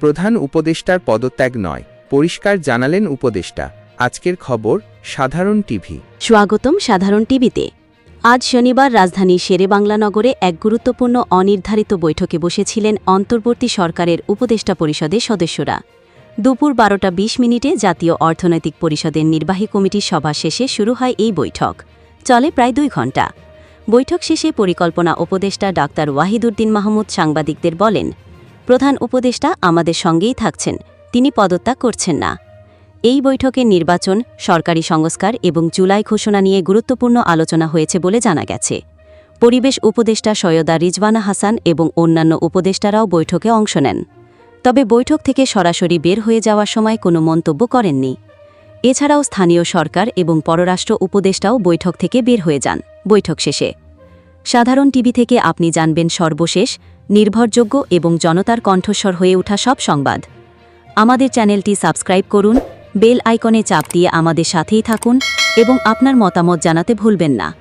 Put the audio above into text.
প্রধান উপদেষ্টার পদত্যাগ নয়, পরিষ্কার জানালেন উপদেষ্টা। আজকের খবর, সাধারণ টিভি। স্বাগতম সাধারণ টিভিতে। আজ শনিবার রাজধানী শেরেবাংলা নগরে এক গুরুত্বপূর্ণ অনির্ধারিত বৈঠকে বসেছিলেন অন্তর্বর্তী সরকারের উপদেষ্টা পরিষদের সদস্যরা। দুপুর বারোটা বিশ মিনিটে জাতীয় অর্থনৈতিক পরিষদের নির্বাহী কমিটির সভা শেষে শুরু হয় এই বৈঠক। চলে প্রায় দুই ঘণ্টা। বৈঠক শেষে পরিকল্পনা উপদেষ্টা ডাক্তার ওয়াহিদুদ্দিন মাহমুদ সাংবাদিকদের বলেন প্রধান উপদেষ্টা আমাদের সঙ্গেই থাকছেন। তিনি পদত্যাগ করছেন না। এই বৈঠকে নির্বাচন, সরকারি সংস্কার এবং জুলাই ঘোষণা নিয়ে গুরুত্বপূর্ণ আলোচনা হয়েছে বলে জানা গেছে। পরিবেশ উপদেষ্টা সৈয়দা রিজওয়ানা হাসান এবং অন্যান্য উপদেষ্টারাও বৈঠকে অংশ নেন। তবে বৈঠক থেকে সরাসরি বের হয়ে যাওয়ার সময় কোনো মন্তব্য করেননি। এছাড়াও স্থানীয় সরকার এবং পররাষ্ট্র উপদেষ্টাও বৈঠক থেকে বের হয়ে যান। বৈঠক শেষে। সাধারণ টিভি থেকে আপনি জানবেন সর্বশেষ নির্ভরযোগ্য এবং জনতার কণ্ঠস্বর হয়ে ওঠা সব সংবাদ। আমাদের চ্যানেলটি সাবস্ক্রাইব করুন, বেল আইকনে চাপ দিয়ে আমাদের সাথেই থাকুন এবং আপনার মতামত জানাতে ভুলবেন না।